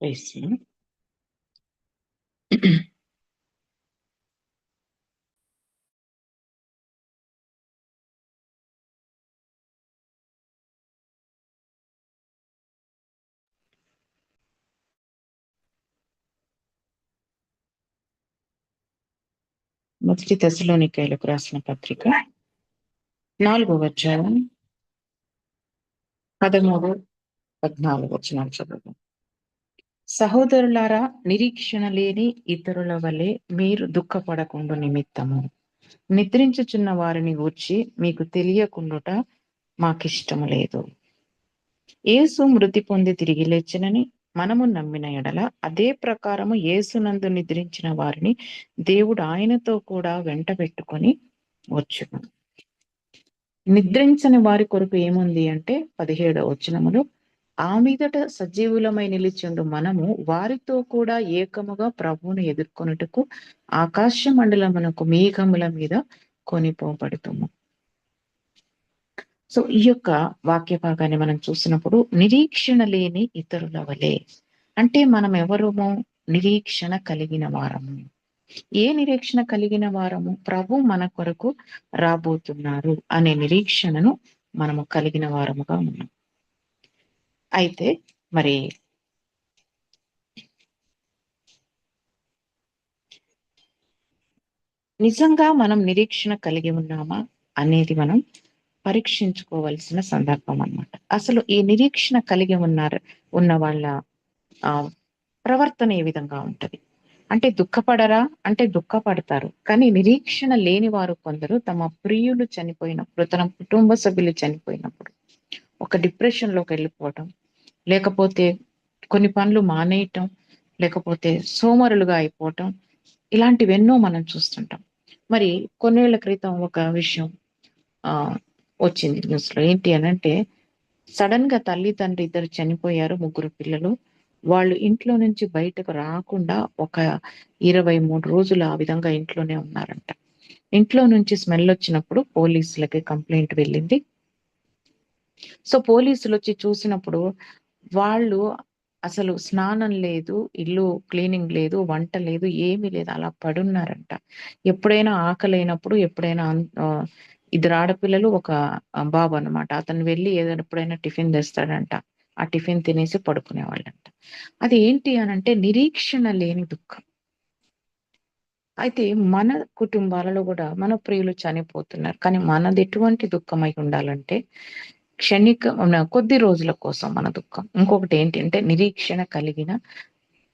వేసి మొదటి దశలోనికాయలకు రాసిన పత్రిక నాలుగవ అధ్యాయం పదమూడు పద్నాలుగు వచ్చినాలు చదువు సహోదరులారా నిరీక్షణ లేని ఇతరుల వలె మీరు దుఃఖపడకుండా నిమిత్తము. నిద్రించుచున్న వారిని గూర్చి మీకు తెలియకుండుట మాకిష్టము లేదు. ఏసు మృతి పొంది తిరిగి లేచినని మనము నమ్మిన ఎడల అదే ప్రకారము ఏసునందు నిద్రించిన వారిని దేవుడు ఆయనతో కూడా వెంట పెట్టుకొని వచ్చును. నిద్రించని వారి కొరకు ఏముంది అంటే పదిహేడవ వచనములు ఆ మీదట సజీవులమై నిలిచిండు మనము వారితో కూడా ఏకముగా ప్రభువును ఎదుర్కొనుటకు ఆకాశ మండలమునకు మేఘముల మీద కొనిపోబడుతుము. సో ఈ యొక్క వాక్య భాగాన్ని మనం చూసినప్పుడు నిరీక్షణ లేని ఇతరుల వలె అంటే మనం ఎవరము నిరీక్షణ కలిగిన వారము? ఏ నిరీక్షణ కలిగిన వారము? ప్రభు మన కొరకు రాబోతున్నారు అనే నిరీక్షణను మనము కలిగిన వారముగా ఉన్నాం. అయితే మరి నిజంగా మనం నిరీక్షణ కలిగి ఉన్నామా అనేది మనం పరీక్షించుకోవలసిన సందర్భం అన్నమాట. అసలు ఈ నిరీక్షణ కలిగి ఉన్నారు ఉన్న వాళ్ళ ఆ ప్రవర్తన ఏ విధంగా ఉంటది? అంటే దుఃఖపడరా? అంటే దుఃఖపడతారు. కానీ నిరీక్షణ లేని వారు కొందరు తమ ప్రియులు చనిపోయినప్పుడు తన కుటుంబ సభ్యులు చనిపోయినప్పుడు ఒక డిప్రెషన్లోకి వెళ్ళిపోవటం లేకపోతే కొన్ని పనులు మానేయటం లేకపోతే సోమరులుగా అయిపోవటం ఇలాంటివెన్నో మనం చూస్తుంటాం. మరి కొన్నేళ్ళ క్రితం ఒక విషయం ఆ వచ్చింది న్యూస్లో ఏంటి అని అంటే సడన్గా తల్లి తండ్రి ఇద్దరు చనిపోయారు ముగ్గురు పిల్లలు. వాళ్ళు ఇంట్లో నుంచి బయటకు రాకుండా ఒక ఇరవై మూడు రోజులు ఆ విధంగా ఇంట్లోనే ఉన్నారంట. ఇంట్లో నుంచి స్మెల్ వచ్చినప్పుడు పోలీసులకి కంప్లైంట్ వెళ్ళింది. సో పోలీసులు వచ్చి చూసినప్పుడు వాళ్ళు అసలు స్నానం లేదు ఇల్లు క్లీనింగ్ లేదు వంట లేదు ఏమీ లేదు అలా పడున్నారంట. ఎప్పుడైనా ఆకలైనప్పుడు ఎప్పుడైనా ఇద్దరు ఆడపిల్లలు ఒక బాబు అనమాట అతను వెళ్ళి ఏదైనా ఎప్పుడైనా టిఫిన్ తెస్తాడంట. ఆ టిఫిన్ తినేసి పడుకునేవాళ్ళంట. అది ఏంటి అని అంటే నిరీక్షణ లేని దుఃఖం. అయితే మన కుటుంబాలలో కూడా మన ప్రియులు చనిపోతున్నారు. కానీ మనది ఎటువంటి దుఃఖం అయి ఉండాలంటే క్షణిక కొద్ది రోజుల కోసం మన దుఃఖం. ఇంకొకటి ఏంటంటే నిరీక్షణ కలిగిన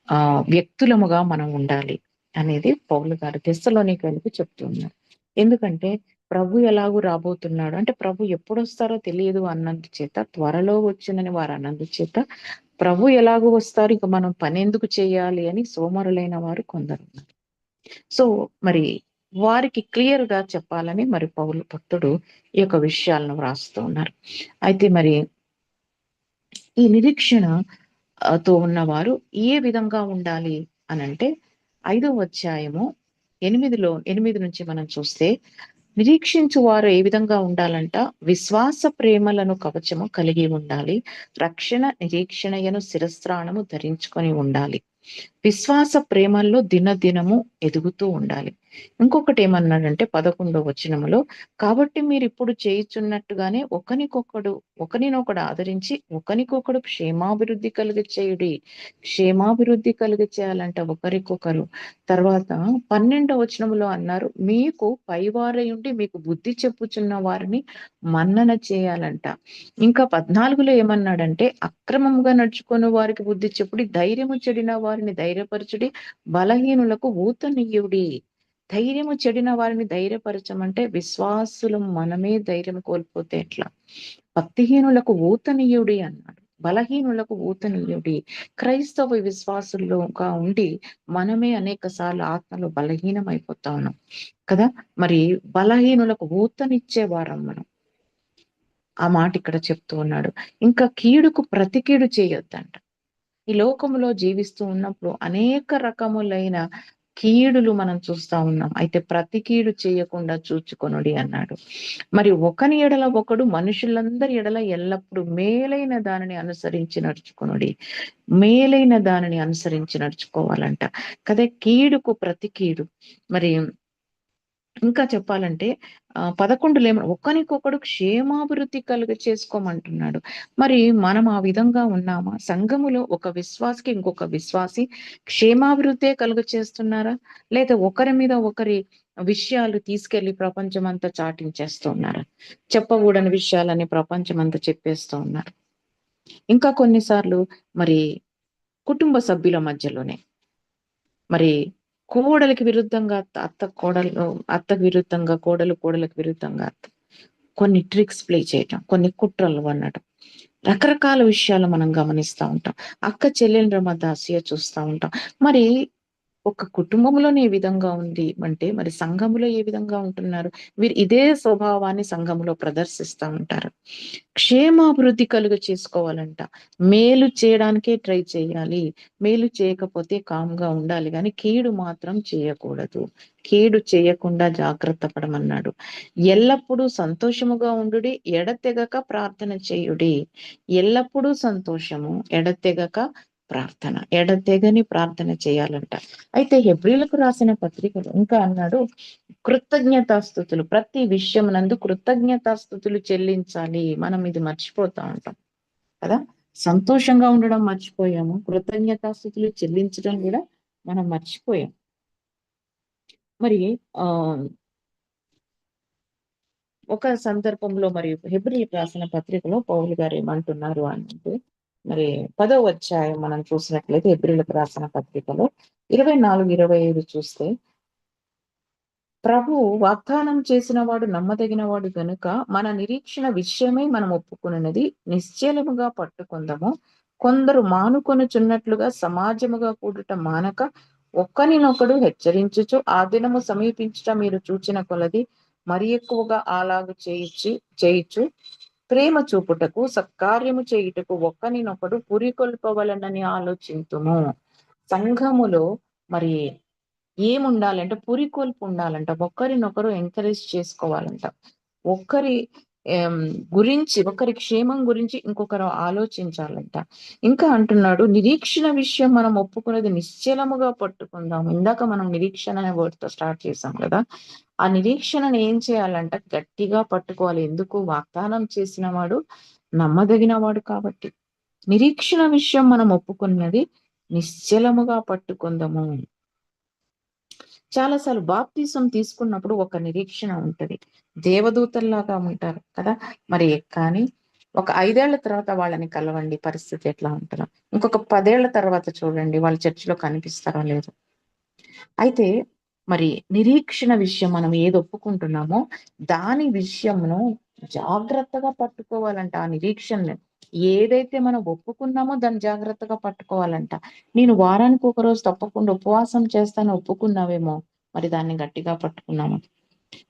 ఆ వ్యక్తులముగా మనం ఉండాలి అనేది పౌలు గారు తెస్సలోని కలిపి చెప్తున్నారు ఎందుకంటే ప్రభు ఎలాగూ రాబోతున్నాడు? అంటే ప్రభు ఎప్పుడు వస్తారో తెలియదు అన్నందు చేత త్వరలో వచ్చిందని వారు అన్నందు చేత ప్రభు ఎలాగూ వస్తారు? ఇక మనం పని ఎందుకు చేయాలి అని సోమరులైన వారు కొందరు సో మరి వారికి క్లియర్గా చెప్పాలని మరి పౌలు భక్తుడు ఈ యొక్క విషయాలను వ్రాస్తూ ఉన్నారు. అయితే మరి ఈ నిరీక్షణతో ఉన్నవారు ఏ విధంగా ఉండాలి అనంటే ఐదో అధ్యాయము ఎనిమిదిలో ఎనిమిది నుంచి మనం చూస్తే నిరీక్షించు వారు ఏ విధంగా ఉండాలంట? విశ్వాస ప్రేమలను కవచము కలిగి ఉండాలి. రక్షణ నిరీక్షణయను శిరస్త్రాణము ధరించుకొని ఉండాలి. విశ్వాస ప్రేమల్లో దినదినము ఎదుగుతూ ఉండాలి. ఇంకొకటి ఏమన్నాడంటే పదకొండో వచనములో కాబట్టి మీరు ఇప్పుడు చేయుచున్నట్టుగానే ఒకనికొకడు ఒకరినొకడు ఆదరించి ఒకనికొకడు క్షేమాభివృద్ధి కలిగి చేయుడి. క్షేమాభివృద్ధి కలిగి చేయాలంట ఒకరికొకరు. తర్వాత పన్నెండో వచనములో అన్నారు మీకు పైవారై ఉండి మీకు బుద్ధి చెప్పుచున్న వారిని మన్నన చేయాలంట. ఇంకా పద్నాలుగులో ఏమన్నాడంటే అక్రమంగా నడుచుకున్న వారికి బుద్ధి చెప్పుడి ధైర్యము చెడిన వారిని ధైర్యపరచుడి బలహీనులకు ఊతనీయుడి ధైర్యము చెడిన వారిని ధైర్యపరచమంటే విశ్వాసులు మనమే ధైర్యం కోల్పోతే ఎట్లా? భక్తిహీనులకు ఊతనీయుడి అన్నాడు. బలహీనులకు ఊతనీయుడి. క్రైస్తవ విశ్వాసుల్లోగా ఉండి మనమే అనేక సార్లు ఆత్మలో బలహీనం అయిపోతా ఉన్నాం కదా? మరి బలహీనులకు ఊతనిచ్చేవారం మనం. ఆ మాట ఇక్కడ చెప్తూ ఉన్నాడు. ఇంకా కీడుకు ప్రతి కీడు చేయొద్దంట. ఈ లోకంలో జీవిస్తూ ఉన్నప్పుడు అనేక రకములైన కీడులు మనం చూస్తా ఉన్నాం. అయితే ప్రతి కీడు చేయకుండా చూచుకొనుడి అన్నాడు. మరి ఒకని ఎడల ఒకడు మనుషులందరి ఎడల ఎల్లప్పుడూ మేలైన దానిని అనుసరించి నడుచుకొనుడి. మేలైన దానిని అనుసరించి నడుచుకోవాలంట. కదే కీడుకు ప్రతి కీడు. మరి ఇంకా చెప్పాలంటే పదకొండు లేమ ఒకరికొకడు క్షేమాభివృద్ధి కలుగ చేసుకోమంటున్నాడు మరి మనం ఆ విధంగా ఉన్నామా? సంఘములో ఒక విశ్వాసకి ఇంకొక విశ్వాసి క్షేమాభివృద్ధే కలుగ చేస్తున్నారా లేదా ఒకరి మీద ఒకరి విషయాలు తీసుకెళ్ళి ప్రపంచం అంతా చాటించేస్తూ ఉన్నారా చెప్పకూడని విషయాలని ప్రపంచం అంతా చెప్పేస్తూ ఉన్నారు ఇంకా కొన్నిసార్లు మరి కుటుంబ సభ్యుల మధ్యలోనే. మరి కోడలికి విరుద్ధంగా అత్త అత్త కోడలు అత్తకు విరుద్ధంగా కోడలు కోడలకు విరుద్ధంగా అత్త. కొన్ని ట్రిక్స్ ప్లే చేయటం కొన్ని కుట్రలు అనటం. రకరకాల విషయాలు మనం గమనిస్తూ ఉంటాం. అక్క చెల్లెల మధ్య ఆశయ చూస్తూ ఉంటాం. మరి ఒక కుటుంబంలోనే ఏ విధంగా ఉంది అంటే మరి సంఘములో ఏ విధంగా ఉంటున్నారు? వీరు ఇదే స్వభావాన్ని సంఘములో ప్రదర్శిస్తూ ఉంటారు. క్షేమాభివృద్ధి కలుగు చేసుకోవాలంట. మేలు చేయడానికే ట్రై చేయాలి. మేలు చేయకపోతే కామ్గా ఉండాలి. కానీ కీడు మాత్రం చేయకూడదు. కీడు చేయకుండా జాగ్రత్త పడమన్నాడు. ఎల్లప్పుడూ సంతోషముగా ఉండుడి ఎడతెగక ప్రార్థన చేయుడి. ఎల్లప్పుడూ సంతోషము ఎడతెగక ప్రార్థన ఎడతెగని ప్రార్థన చేయాలంట. అయితే హెబ్రిలకు రాసిన పత్రికలు ఇంకా అన్నాడు కృతజ్ఞతాస్థుతులు ప్రతి విషయం నందు కృతజ్ఞతాస్థుతులు చెల్లించాలి మనం ఇది మర్చిపోతా ఉంటాం. కదా? సంతోషంగా ఉండడం మర్చిపోయాము కృతజ్ఞతాస్థుతులు చెల్లించడం కూడా మనం మర్చిపోయాం. మరి ఆ ఒక సందర్భంలో మరి హెబ్రిల్ రాసిన పత్రికలో పౌలు గారు ఏమంటున్నారు అంటే మరి పదో అధ్యాయం మనం చూసినట్లయితే ఎబ్రిలకు రాసిన పత్రికలో ఇరవై నాలుగు ఇరవై ఐదు చూస్తే ప్రభు వాగ్దానం చేసిన వాడు నమ్మదగిన వాడు గనుక మన నిరీక్షణ విషయమై మనం ఒప్పుకున్నది నిశ్చలముగా పట్టుకుందాము. కొందరు మానుకొనుచున్నట్లుగా సమాజముగా కూడుట మానక ఒక్కనినొకడు హెచ్చరించుచు ఆ దినము సమీపించుట మీరు చూచిన కొలది మరి ఎక్కువగా అలాగు చేయించి చేయించు. ప్రేమ చూపుటకు సత్కార్యము చేయుటకు ఒక్కనినొకడు పురికొల్పవలనని ఆలోచింతుము. సంఘములో మరి ఏముండాలంటే పురికొల్పు ఉండాలంట. ఒకరినొకరు ఎంకరేజ్ చేసుకోవాలంట. ఒక్కరి గురించి ఒకరి క్షేమం గురించి ఇంకొకరు ఆలోచించాలంట. ఇంకా అంటున్నాడు నిరీక్షణ విషయం మనం ఒప్పుకున్నది నిశ్చలముగా పట్టుకుందాం. ఇందాక మనం నిరీక్షణ అనే వర్డ్తో స్టార్ట్ చేసాం కదా. ఆ నిరీక్షణను ఏం చేయాలంట? గట్టిగా పట్టుకోవాలి. ఎందుకు? వాగ్దానం చేసిన వాడు నమ్మదగిన వాడు కాబట్టి. నిరీక్షణ విషయం మనం ఒప్పుకున్నది నిశ్చలముగా పట్టుకుందాము. చాలాసార్లు బాప్తీసం తీసుకున్నప్పుడు ఒక నిరీక్షణ ఉంటుంది. దేవదూతల్లాగా ఉంటారు కదా. మరి కానీ ఒక ఐదేళ్ళ తర్వాత వాళ్ళని కలవండి పరిస్థితి ఎట్లా ఉంటుందో. ఇంకొక పదేళ్ళ తర్వాత చూడండి వాళ్ళ చర్చిలో కనిపిస్తారో లేదు. అయితే మరి నిరీక్షణ విషయం మనం ఏది ఒప్పుకుంటున్నామో దాని విషయంను జాగ్రత్తగా పట్టుకోవాలంట ఆ నిరీక్షణ ఏదైతే మనం ఒప్పుకున్నామో దాన్ని జాగ్రత్తగా పట్టుకోవాలంట. నేను వారానికి ఒక రోజు తప్పకుండా ఉపవాసం చేస్తాను ఒప్పుకున్నావేమో. మరి దాన్ని గట్టిగా పట్టుకున్నాము?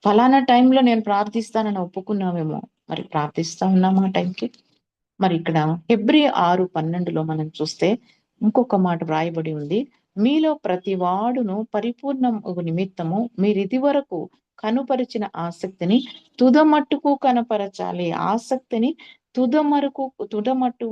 ఫలానా టైంలో నేను ప్రార్థిస్తానని ఒప్పుకున్నామేమో మరి ప్రార్థిస్తా ఉన్నామా టైంకి? మరి ఇక్కడ ఫిబ్రి ఆరు పన్నెండులో మనం చూస్తే ఇంకొక మాట వ్రాయబడి ఉంది. మీలో ప్రతి వాడును పరిపూర్ణ నిమిత్తము మీరు ఇది వరకు కనుపరిచిన ఆసక్తిని తుదమట్టుకు కనపరచాలి. ఆసక్తిని తుదమరకు తుదమట్టు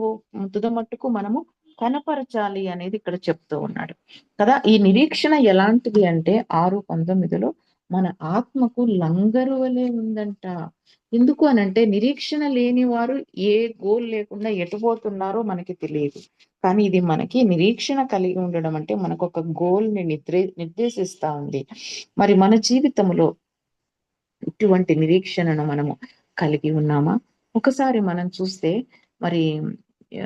తుదమట్టుకు మనము కనపరచాలి అనేది ఇక్కడ చెప్తూ ఉన్నాడు. కదా ఈ నిరీక్షణ ఎలాంటిది అంటే ఆరు పంతొమ్మిదిలో మన ఆత్మకు లంగరు వలె ఉందంట. ఎందుకు అనంటే నిరీక్షణ లేని వారు ఏ గోల్ లేకుండా ఎటుపోతున్నారో మనకి తెలియదు. కానీ ఇది మనకి నిరీక్షణ కలిగి ఉండడం అంటే మనకు ఒక గోల్ని నిర్దే నిర్దేశిస్తా ఉంది. మరి మన జీవితంలో ఇటువంటి నిరీక్షణను మనము కలిగి ఉన్నామా? ఒకసారి మనం చూస్తే మరి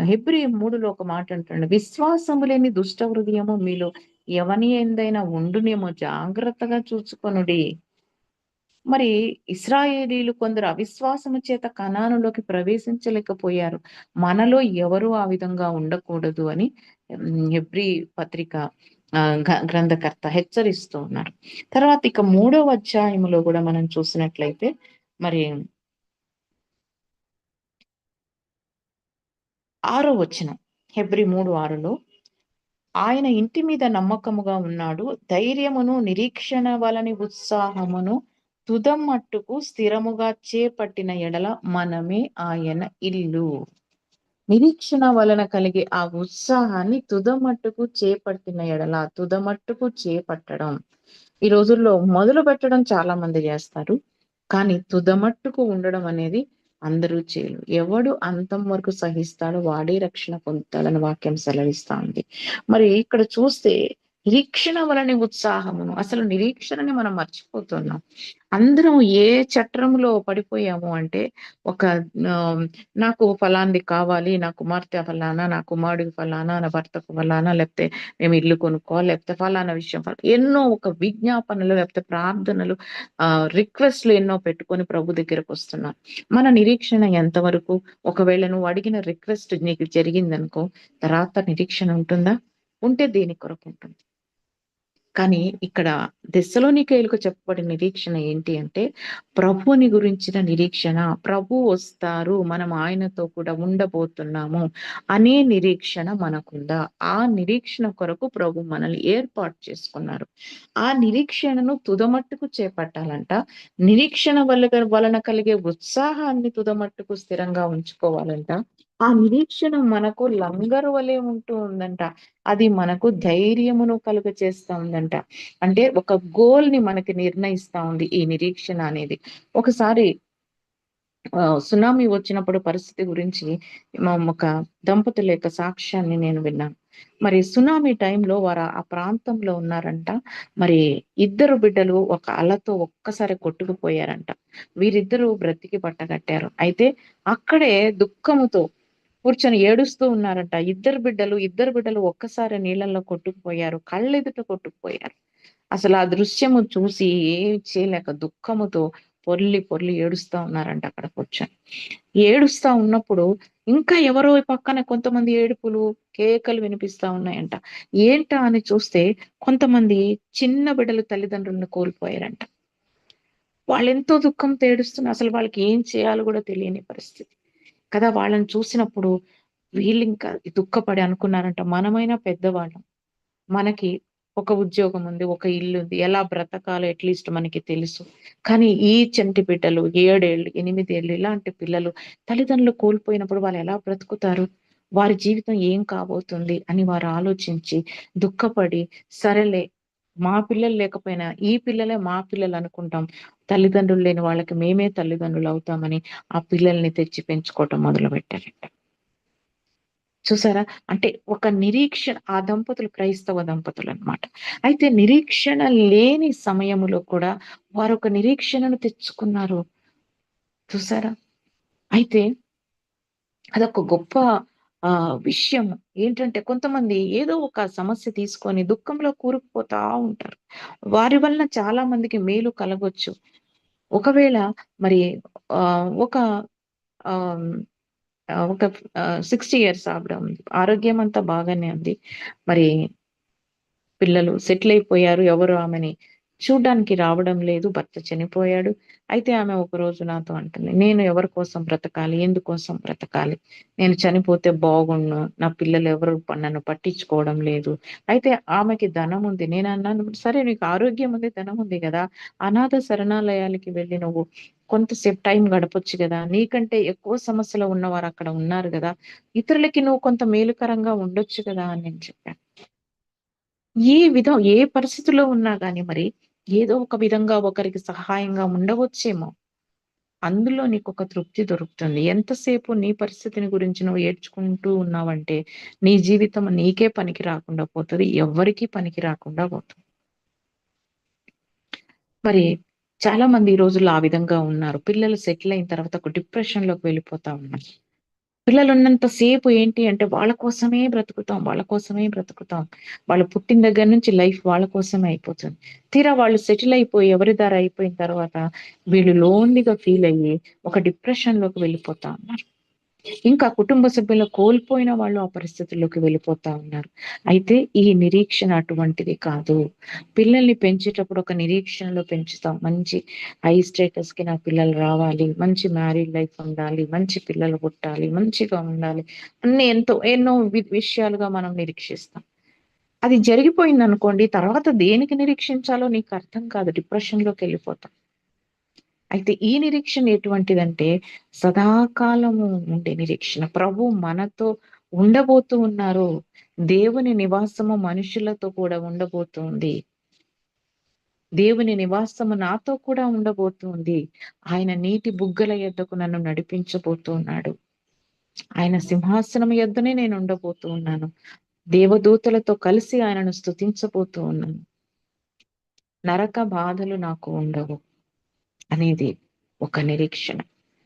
హెబ్రి మూడులో ఒక మాట అంటుండే విశ్వాసము లేని దుష్ట హృదయము మీలో ఎవని ఏందైనా ఉండునేమో జాగ్రత్తగా చూసుకొనుడి. మరి ఇస్రాయేలీలు కొందరు అవిశ్వాసము చేత కణానులోకి ప్రవేశించలేకపోయారు. మనలో ఎవరు ఆ విధంగా ఉండకూడదు అని హెబ్రి పత్రిక గ్రంథకర్త హెచ్చరిస్తూ ఉన్నారు. తర్వాత ఇక మూడవ అధ్యాయములో కూడా మనం చూసినట్లయితే మరి ఆరో వచనం హెబ్రి మూడు ఆరులో ఆయన ఇంటి మీద నమ్మకముగా ఉన్నాడు. ధైర్యమును నిరీక్షణ వలని ఉత్సాహమును తుదం మట్టుకు స్థిరముగా చేపట్టిన ఎడల మనమే ఆయన ఇల్లు. నిరీక్షణ వలన కలిగే ఆ ఉత్సాహాన్ని తుదమట్టుకు చేపట్టిన ఎడల తుదమట్టుకు చేపట్టడం. ఈ రోజుల్లో మొదలు పెట్టడం చాలా మంది చేస్తారు. కానీ తుదమట్టుకు ఉండడం అనేది అందరూ చేయరు. ఎవడు అంతం వరకు సహిస్తాడో వాడే రక్షణ పొందుతాడని వాక్యం సెలవిస్తా ఉంది. మరి ఇక్కడ చూస్తే నిరీక్షణ వలన ఉత్సాహమును అసలు నిరీక్షణని మనం మర్చిపోతున్నాం. అందరం ఏ చట్రంలో పడిపోయాము అంటే ఒక నాకు ఫలాంది కావాలి నా కుమార్తె ఫలానా నా కుమారుడికి ఫలానా నా భర్తకు ఫలానా లేకపోతే మేము ఇల్లు కొనుక్కోవాలి లేకపోతే ఫలానా విషయం ఎన్నో ఒక విజ్ఞాపనలు లేకపోతే ప్రార్థనలు ఆ రిక్వెస్ట్లు ఎన్నో పెట్టుకొని ప్రభు దగ్గరకు వస్తున్నాం. మన నిరీక్షణ ఎంతవరకు? ఒకవేళ నువ్వు అడిగిన రిక్వెస్ట్ నీకు జరిగిందనుకో తర్వాత నిరీక్షణ ఉంటుందా? ఉంటే దేని కొరకు ఉంటుంది? కానీ ఇక్కడ దశలోనికైలకు చెప్పబడిన నిరీక్షణ ఏంటి అంటే ప్రభుని గురించిన నిరీక్షణ ప్రభు వస్తారు మనం ఆయనతో కూడా ఉండబోతున్నాము అనే నిరీక్షణ మనకుందా? ఆ నిరీక్షణ కొరకు ప్రభు మనల్ని ఏర్పాటు చేసుకున్నారు. ఆ నిరీక్షణను తుదమట్టుకు చేపట్టాలంట. నిరీక్షణ వల్ల వలన కలిగే ఉత్సాహాన్ని తుదమట్టుకు స్థిరంగా ఉంచుకోవాలంట. ఆ నిరీక్షణ మనకు లంగరు వలె ఉంటూ ఉందంట. అది మనకు ధైర్యమును కలుగ చేస్తూ ఉందంట. అంటే ఒక గోల్ని మనకి నిర్ణయిస్తా ఉంది ఈ నిరీక్షణ అనేది. ఒకసారి సునామీ వచ్చినప్పుడు పరిస్థితి గురించి ఒక దంపతుల యొక్క సాక్ష్యాన్ని నేను విన్నాను. మరి సునామీ టైంలో వారు ఆ ప్రాంతంలో ఉన్నారంట. మరి ఇద్దరు బిడ్డలు ఒక అలతో ఒక్కసారి కొట్టుకుపోయారంట. వీరిద్దరూ బ్రతికి పట్టగట్టారు అయితే అక్కడే దుఃఖముతో కూర్చొని ఏడుస్తూ ఉన్నారంట. ఇద్దరు బిడ్డలు ఇద్దరు బిడ్డలు ఒక్కసారి నీళ్ళల్లో కొట్టుకుపోయారు కళ్ళెదుట కొట్టుకుపోయారు. అసలు ఆ దృశ్యము చూసి ఏమి చేయలేక దుఃఖముతో పొర్లి పొర్లి ఏడుస్తా ఉన్నారంట అక్కడ కూర్చొని. ఏడుస్తా ఉన్నప్పుడు ఇంకా ఎవరో పక్కన కొంతమంది ఏడుపులు కేకలు వినిపిస్తా ఉన్నాయంట. ఏంటా అని చూస్తే కొంతమంది చిన్న బిడ్డలు తల్లిదండ్రులను కోల్పోయారంట. వాళ్ళు ఎంతో దుఃఖంతో ఏడుస్తున్నారు అసలు వాళ్ళకి ఏం చేయాలో కూడా తెలియని పరిస్థితి. కదా వాళ్ళని చూసినప్పుడు వీళ్ళు ఇంకా దుఃఖపడి అనుకున్నారంట. మనమైనా పెద్దవాళ్ళం. మనకి ఒక ఉద్యోగం ఉంది ఒక ఇల్లు ఉంది. ఎలా బ్రతకాలో అట్లీస్ట్ మనకి తెలుసు. కానీ ఈ చంటి బిడ్డలు ఏడేళ్ళు ఎనిమిదేళ్ళు ఇలాంటి పిల్లలు తల్లిదండ్రులు కోల్పోయినప్పుడు వాళ్ళు ఎలా బ్రతుకుతారు? వారి జీవితం ఏం కాబోతుంది అని వారు ఆలోచించి దుఃఖపడి సరేలే మా పిల్లలు లేకపోయినా ఈ పిల్లలే మా పిల్లలు అనుకుంటాం. తల్లిదండ్రులు లేని వాళ్ళకి మేమే తల్లిదండ్రులు అవుతామని ఆ పిల్లల్ని తెచ్చి పెంచుకోవటం మొదలు పెట్టారంట చూసారా? అంటే ఒక నిరీక్షణ ఆ దంపతులు క్రైస్తవ దంపతులు అనమాట అయితే నిరీక్షణ లేని సమయములో కూడా వారు ఒక నిరీక్షణను తెచ్చుకున్నారు. చూసారా? అయితే అదొక గొప్ప ఆ విషయం ఏంటంటే కొంతమంది ఏదో ఒక సమస్య తీసుకొని దుఃఖంలో కూరుకుపోతా ఉంటారు. వారి వలన చాలా మందికి మేలు కలగొచ్చు. ఒకవేళ మరి ఆ ఒక ఆ ఒక సిక్స్టీ ఇయర్స్ ఆవిడ ఆరోగ్యం అంతా బాగానే ఉంది. మరి పిల్లలు సెటిల్ అయిపోయారు ఎవరు ఆమెని? చూడ్డానికి రావడం లేదు భర్త చనిపోయాడు. అయితే ఆమె ఒక రోజు నాతో అంటుంది నేను ఎవరి కోసం బ్రతకాలి? ఎందుకోసం బ్రతకాలి? నేను చనిపోతే బాగుండు నా పిల్లలు ఎవరు నన్ను పట్టించుకోవడం లేదు. అయితే ఆమెకి ధనం ఉంది. నేను అన్నాను సరే నీకు ఆరోగ్యం ఉంది ధనం ఉంది కదా. అనాథ శరణాలయాలకి వెళ్ళి నువ్వు కొంతసేపు టైం గడపొచ్చు కదా. నీకంటే ఎక్కువ సమస్యలు ఉన్నవారు అక్కడ ఉన్నారు కదా. ఇతరులకి నువ్వు కొంత మేలుకరంగా ఉండొచ్చు కదా అని నేను చెప్పాను. ఈ విధం ఏ పరిస్థితిలో ఉన్నా కానీ మరి ఏదో ఒక విధంగా ఒకరికి సహాయంగా ఉండవచ్చేమో. అందులో నీకు ఒక తృప్తి దొరుకుతుంది. ఎంతసేపు నీ పరిస్థితిని గురించి నువ్వు ఏడ్చుకుంటూ ఉన్నావంటే నీ జీవితం నీకే పనికి రాకుండా పోతుంది ఎవరికి పనికి రాకుండా పోతుంది. మరి చాలా మంది ఈ రోజుల్లో ఆ విధంగా ఉన్నారు. పిల్లలు సెటిల్ అయిన తర్వాత ఒక డిప్రెషన్లోకి వెళ్ళిపోతా ఉన్నారు. పిల్లలు ఉన్నంతసేపు ఏంటి అంటే వాళ్ళ కోసమే బ్రతుకుతాం వాళ్ళ కోసమే బ్రతుకుతాం. వాళ్ళు పుట్టిన దగ్గర నుంచి లైఫ్ వాళ్ళ కోసమే అయిపోతుంది. తీరా వాళ్ళు సెటిల్ అయిపోయి ఎవరి దారి అయిపోయిన తర్వాత వీళ్ళు లోన్లీగా ఫీల్ అయ్యి ఒక డిప్రెషన్లోకి వెళ్ళిపోతా. ఉన్నారు ఇంకా కుటుంబ సభ్యులు కోల్పోయిన వాళ్ళు ఆ పరిస్థితుల్లోకి వెళ్ళిపోతా ఉన్నారు. అయితే ఈ నిరీక్షణ అటువంటిది కాదు. పిల్లల్ని పెంచేటప్పుడు ఒక నిరీక్షణలో పెంచుతాం. మంచి హై స్టేటస్కి నా పిల్లలు రావాలి. మంచి మ్యారీడ్ లైఫ్ ఉండాలి. మంచి పిల్లలు పుట్టాలి. మంచిగా ఉండాలి. అన్ని ఎంతో ఎన్నో విషయాలుగా మనం నిరీక్షిస్తాం. అది జరిగిపోయింది అనుకోండి తర్వాత దేనికి నిరీక్షించాలో నీకు అర్థం కాదు. డిప్రెషన్లోకి వెళ్ళిపోతాం. అయితే ఈ నిరీక్షణ ఎటువంటిదంటే సదాకాలము ఉండే నిరీక్షణ. ప్రభు మనతో ఉండబోతూ ఉన్నారు దేవుని నివాసము మనుషులతో కూడా ఉండబోతుంది దేవుని నివాసము నాతో కూడా ఉండబోతుంది ఆయన నీటి బుగ్గల ఎద్దకు నన్ను నడిపించబోతూ ఉన్నాడు. ఆయన సింహాసనం ఎద్దనే నేను ఉండబోతూ ఉన్నాను. దేవదూతలతో కలిసి ఆయనను స్థుతించబోతూ ఉన్నాను. నరక బాధలు నాకు ఉండవు. అనేది ఒక నిరీక్షణ.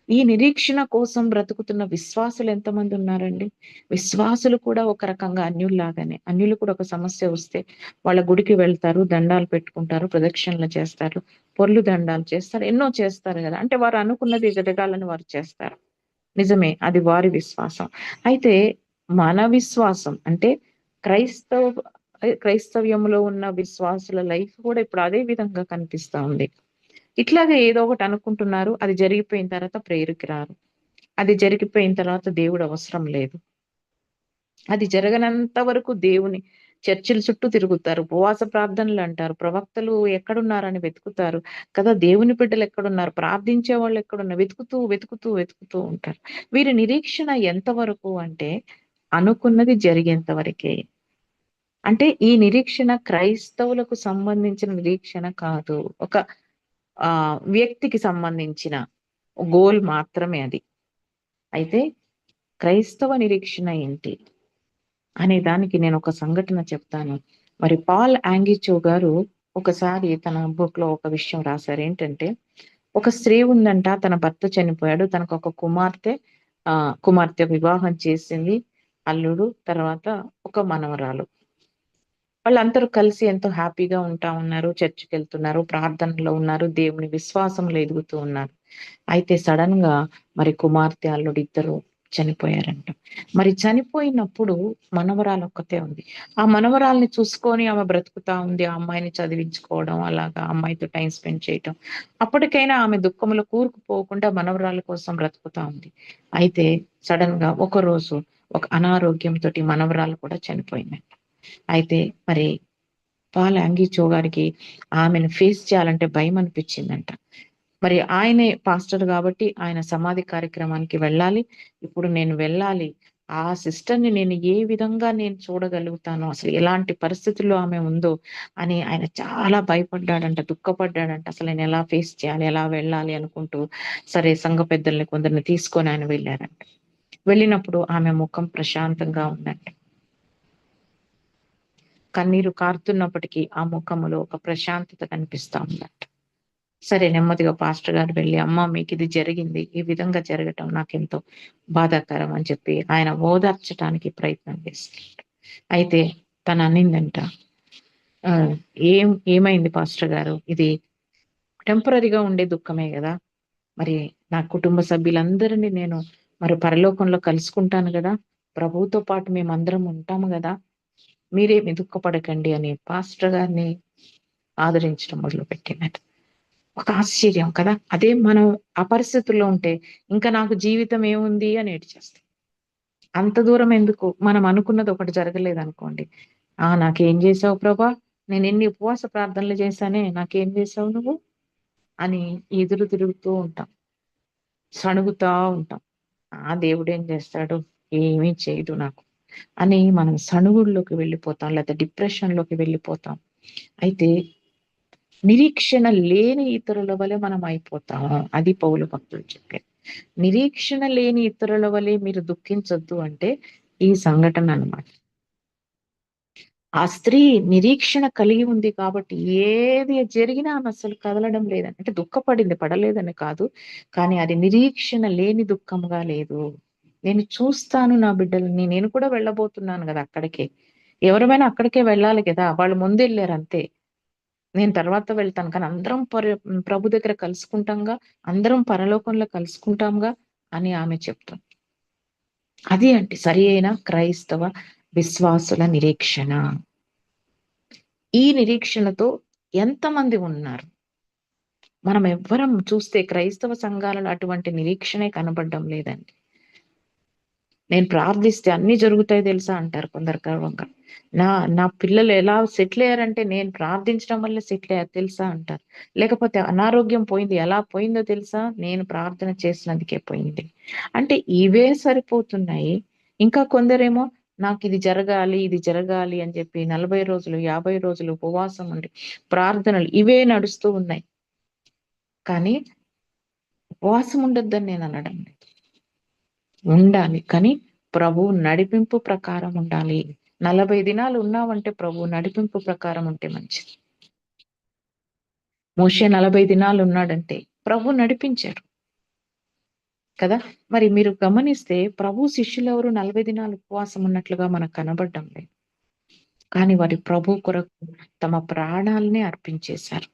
ఈ నిరీక్షణ కోసం బ్రతుకుతున్న విశ్వాసులు ఎంతమంది ఉన్నారండి? విశ్వాసులు కూడా ఒక రకంగా అన్యుల్లాగానే. అన్యులు కూడా ఒక సమస్య వస్తే వాళ్ళ గుడికి వెళ్తారు దండాలు పెట్టుకుంటారు ప్రదక్షిణలు చేస్తారు పొర్లు దండాలు చేస్తారు ఎన్నో చేస్తారు కదా. అంటే వారు అనుకున్నది జరగాలని వారు చేస్తారు. నిజమే అది వారి విశ్వాసం. అయితే మన విశ్వాసం అంటే క్రైస్తవ క్రైస్తవ్యంలో ఉన్న విశ్వాసుల లైఫ్ కూడా ఇప్పుడు అదే విధంగా కనిపిస్తా ఉంది. ఇట్లాగే ఏదో ఒకటి అనుకుంటున్నారు అది జరిగిపోయిన తర్వాత ప్రేయర్కి రారు. అది జరిగిపోయిన తర్వాత దేవుడు అవసరం లేదు. అది జరగనంత వరకు దేవుని చర్చిల చుట్టూ తిరుగుతారు ఉపవాస ప్రార్థనలు అంటారు ప్రవక్తలు ఎక్కడున్నారని వెతుకుతారు కదా దేవుని బిడ్డలు ఎక్కడున్నారు ప్రార్థించే వాళ్ళు ఎక్కడున్నారు వెతుకుతూ వెతుకుతూ వెతుకుతూ ఉంటారు. వీరి నిరీక్షణ ఎంతవరకు అంటే అనుకున్నది జరిగేంత వరకే. అంటే ఈ నిరీక్షణ క్రైస్తవులకు సంబంధించిన నిరీక్షణ కాదు. ఒక ఆ వ్యక్తికి సంబంధించిన గోల్ మాత్రమే అది. అయితే క్రైస్తవ నిరీక్షణ ఏంటి? అనే దానికి నేను ఒక సంఘటన చెప్తాను. మరి పాల్ యాంగిచో గారు ఒకసారి తన బుక్లో ఒక విషయం రాశారు. ఏంటంటే ఒక స్త్రీ ఉందంట తన భర్త చనిపోయాడు తనకు ఒక కుమార్తె ఆ కుమార్తె వివాహం చేసింది అల్లుడు తర్వాత ఒక మనవరాలు. వాళ్ళందరూ కలిసి ఎంతో హ్యాపీగా ఉంటా ఉన్నారు చర్చికి వెళ్తున్నారు ప్రార్థనలో ఉన్నారు దేవుని విశ్వాసంలో ఎదుగుతూ ఉన్నారు. అయితే సడన్గా మరి కుమార్తె అల్లుడు ఇద్దరు చనిపోయారంట. మరి చనిపోయినప్పుడు మనవరాలు ఒక్కతే ఉంది. ఆ మనవరాల్ని చూసుకొని ఆమె బ్రతుకుతా ఉంది. ఆ అమ్మాయిని చదివించుకోవడం అలాగా అమ్మాయితో టైం స్పెండ్ చేయటం. అప్పటికైనా ఆమె దుఃఖంలో కూరుకుపోకుండా మనవరాల కోసం బ్రతుకుతా ఉంది. అయితే సడన్గా ఒక రోజు ఒక అనారోగ్యంతో మనవరాలు కూడా చనిపోయిందంట అయితే మరి పాల అంగిచో గారికి ఆమెను ఫేస్ చేయాలంటే భయం అనిపించిందంట. మరి ఆయనే పాస్టర్ కాబట్టి ఆయన సమాధి కార్యక్రమానికి వెళ్ళాలి. ఇప్పుడు నేను వెళ్ళాలి. ఆ సిస్టర్ని నేను ఏ విధంగా నేను చూడగలుగుతాను? అసలు ఎలాంటి పరిస్థితుల్లో ఆమె ఉందో అని ఆయన చాలా భయపడ్డాడంట దుఃఖపడ్డాడంట. అసలు నేను ఎలా ఫేస్ చేయాలి ఎలా వెళ్ళాలి అనుకుంటూ సరే సంఘ పెద్దల్ని కొందరిని తీసుకొని ఆయన వెళ్ళారంట. వెళ్ళినప్పుడు ఆమె ముఖం ప్రశాంతంగా ఉందంట. కన్నీరు కారుతున్నప్పటికీ ఆ ముఖములో ఒక ప్రశాంతత కనిపిస్తా ఉందంట. సరే నెమ్మదిగా పాస్టర్ గారు వెళ్ళి అమ్మ మీకు ఇది జరిగింది ఈ విధంగా జరగటం నాకెంతో బాధాకరం అని చెప్పి ఆయన ఓదార్చడానికి ప్రయత్నం చేస్తున్నాడు అయితే తను అనిందంట ఏం ఏమైంది పాస్టర్ గారు? ఇది టెంపరీగా ఉండే దుఃఖమే కదా? మరి నా కుటుంబ సభ్యులందరినీ నేను మరి పరలోకంలో కలుసుకుంటాను కదా? ప్రభువుతో పాటు మేమందరం ఉంటాము కదా? మీరేమి దుఃఖపడకండి అని పాస్టర్ గారిని ఆదరించడం మొదలుపెట్టినట్టు ఒక ఆశ్చర్యం కదా? అదే మనం ఆ పరిస్థితుల్లో ఉంటే ఇంకా నాకు జీవితం ఏముంది అని ఏడ్చేస్తాం. అంత దూరం ఎందుకు? మనం అనుకున్నది ఒకటి జరగలేదు అనుకోండి. ఆ నాకేం చేసావు ప్రభా? నేను ఎన్ని ఉపవాస ప్రార్థనలు చేశానే? నాకేం చేసావు నువ్వు? అని ఎదురు తిరుగుతూ ఉంటాం. సణుగుతా ఉంటాం. ఆ దేవుడు ఏం చేస్తాడు? ఏమీ చేయదు నాకు. అని మనం సణుగుల్లోకి వెళ్ళిపోతాం లేదా డిప్రెషన్లోకి వెళ్ళిపోతాం. అయితే నిరీక్షణ లేని ఇతరుల వలె మనం అయిపోతాం. అది పౌలు భక్తులు చెప్పారు. నిరీక్షణ లేని ఇతరుల వలె మీరు దుఃఖించొద్దు అంటే ఈ సంఘటన అనమాట ఆ స్త్రీ నిరీక్షణ కలిగి ఉంది కాబట్టి ఏది జరిగినా ఆమె అసలు కదలడం లేదని అంటే దుఃఖపడింది పడలేదని కాదు. కానీ అది నిరీక్షణ లేని దుఃఖంగా లేదు. నేను చూస్తాను నా బిడ్డలని. నేను కూడా వెళ్ళబోతున్నాను కదా అక్కడికే. ఎవరైనా అక్కడికే వెళ్ళాలి కదా. వాళ్ళు ముందు వెళ్ళారు అంతే. నేను తర్వాత వెళ్తాను. కానీ అందరం ప్రభు దగ్గర కలుసుకుంటాంగా అందరం పరలోకంలో కలుసుకుంటాంగా అని ఆమె చెప్తుంది అది అంటే సరి అయిన క్రైస్తవ విశ్వాసుల నిరీక్షణ. ఈ నిరీక్షణతో ఎంతమంది ఉన్నారు? మనం ఎవ్వరం చూస్తే క్రైస్తవ సంఘాలలో అటువంటి నిరీక్షణే కనబడడం లేదండి. నేను ప్రార్థిస్తే అన్ని జరుగుతాయి తెలుసా అంటారు కొందరు గర్వంగా. నా నా పిల్లలు ఎలా సెటిల్ అయ్యారంటే నేను ప్రార్థించడం వల్ల సెటిల్ అయ్యారు తెలుసా అంటారు. లేకపోతే అనారోగ్యం పోయింది. ఎలా పోయిందో తెలుసా? నేను ప్రార్థన చేసినందుకే పోయింది. అంటే ఇవే సరిపోతున్నాయి. ఇంకా కొందరేమో నాకు ఇది జరగాలి ఇది జరగాలి అని చెప్పి నలభై రోజులు యాభై రోజులు ఉపవాసం ఉండి ప్రార్థనలు ఇవే నడుస్తూ ఉన్నాయి. కానీ ఉపవాసం ఉండొద్దని నేను అనడం లేదు. ఉండాలి. కానీ ప్రభు నడిపింపు ప్రకారం ఉండాలి. నలభై దినాలు ఉన్నావంటే ప్రభు నడిపింపు ప్రకారం ఉంటే మంచిది. మోషే నలభై దినాలు ఉన్నాడంటే ప్రభు నడిపించారు. కదా? మరి మీరు గమనిస్తే ప్రభు శిష్యులు ఎవరు? నలభై దినాలు ఉపవాసం ఉన్నట్లుగా మనకు కనబడడం లేదు. కానీ వారి ప్రభు కొరకు తమ ప్రాణాలని అర్పించేశారు.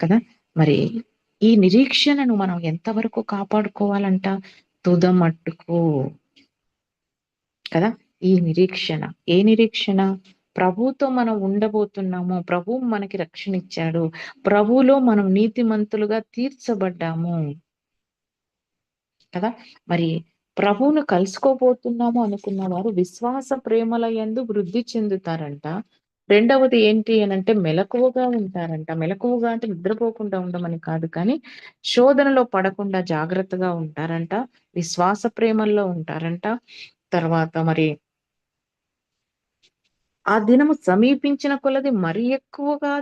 కదా? మరి ఈ నిరీక్షణను మనం ఎంతవరకు కాపాడుకోవాలంట? తుద మట్టుకు కదా? ఈ నిరీక్షణ. ఏ నిరీక్షణ? ప్రభుతో మనం ఉండబోతున్నాము. ప్రభు మనకి రక్షణ ఇచ్చాడు ప్రభులో మనం నీతిమంతులుగా తీర్చబడ్డాము. కదా? మరి ప్రభువును కలుసుకోబోతున్నాము అనుకున్న వారు విశ్వాస ప్రేమల ఎందు వృద్ధి చెందుతారంట. రెండవది ఏంటి అని అంటే మెలకువగా ఉంటారంట. మెలకువగా అంటే నిద్రపోకుండా ఉండమని కాదు కానీ శోధనలో పడకుండా జాగ్రత్తగా ఉంటారంట. విశ్వాస ప్రేమల్లో ఉంటారంట. తర్వాత మరి ఆ దినము సమీపించిన కొలది మరి ఎక్కువగా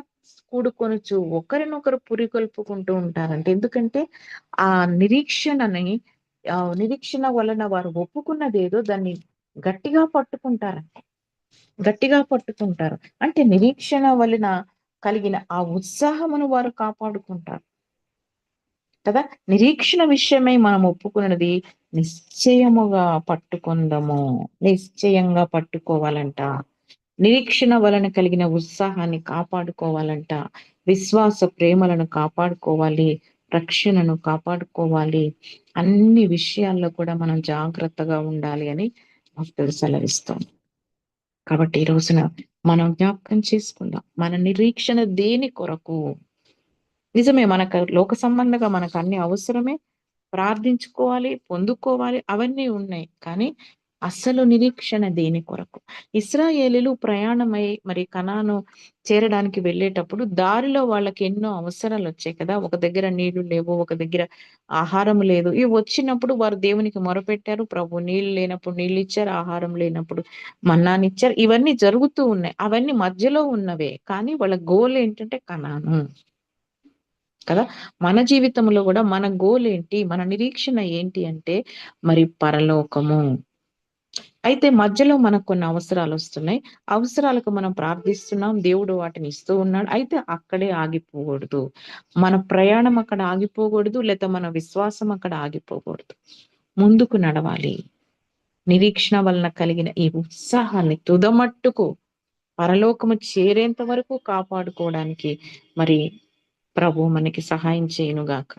కూడుకొనుచు ఒకరినొకరు పురికొల్పుకుంటూ ఉంటారంట. ఎందుకంటే ఆ నిరీక్షణని ఆ నిరీక్షణ వలన వారు ఒప్పుకున్నది ఏదో దాన్ని గట్టిగా పట్టుకుంటారంట. గట్టిగా పట్టుకుంటారు. అంటే నిరీక్షణ వలన కలిగిన ఆ ఉత్సాహమును వారు కాపాడుకుంటారు. కదా? నిరీక్షణ విషయమై మనం ఒప్పుకున్నది నిశ్చయముగా పట్టుకుందాము. నిశ్చయంగా పట్టుకోవాలంట. నిరీక్షణ వలన కలిగిన ఉత్సాహాన్ని కాపాడుకోవాలంట. విశ్వాస ప్రేమలను కాపాడుకోవాలి. రక్షణను కాపాడుకోవాలి. అన్ని విషయాల్లో కూడా మనం జాగ్రత్తగా ఉండాలి అని భక్తుడు సెలవిస్తాం కాబట్టి ఈ రోజున మనం జ్ఞాపకం చేసుకుందాం. మన నిరీక్షణ దేని కొరకు? నిజమే మనకు లోక సంబంధంగా మనకు అన్ని అవసరమే. ప్రార్థించుకోవాలి పొందుకోవాలి అవన్నీ ఉన్నాయి. కానీ అస్సలు నిరీక్షణ దేని కొరకు? ఇస్రాయేలీలు ప్రయాణమై మరి కణాను చేరడానికి వెళ్ళేటప్పుడు దారిలో వాళ్ళకి ఎన్నో అవసరాలు వచ్చాయి కదా. ఒక దగ్గర నీళ్ళు లేవు ఒక దగ్గర ఆహారం లేదు. ఇవి వచ్చినప్పుడు వారు దేవునికి మొరపెట్టారు. ప్రభు నీళ్ళు లేనప్పుడు నీళ్ళు ఇచ్చారు ఆహారం లేనప్పుడు మన్నాని ఇచ్చారు. ఇవన్నీ జరుగుతూ ఉన్నాయి. అవన్నీ మధ్యలో ఉన్నవే. కానీ వాళ్ళ గోల్ ఏంటంటే కణాను కదా. మన జీవితంలో కూడా మన గోల్ ఏంటి? మన నిరీక్షణ ఏంటి అంటే మరి పరలోకము. అయితే మధ్యలో మనకు కొన్ని అవసరాలు వస్తున్నాయి అవసరాలకు మనం ప్రార్థిస్తున్నాం. దేవుడు వాటిని ఇస్తూ ఉన్నాడు. అయితే అక్కడే ఆగిపోకూడదు. మన ప్రయాణం అక్కడ ఆగిపోకూడదు. లేదా మన విశ్వాసం అక్కడ ఆగిపోకూడదు. ముందుకు నడవాలి. నిరీక్షణ వలన కలిగిన ఈ ఉత్సాహాన్ని తుదమట్టుకు పరలోకము చేరేంత వరకు కాపాడుకోవడానికి మరి ప్రభు మనకి సహాయం చేయనుగాక.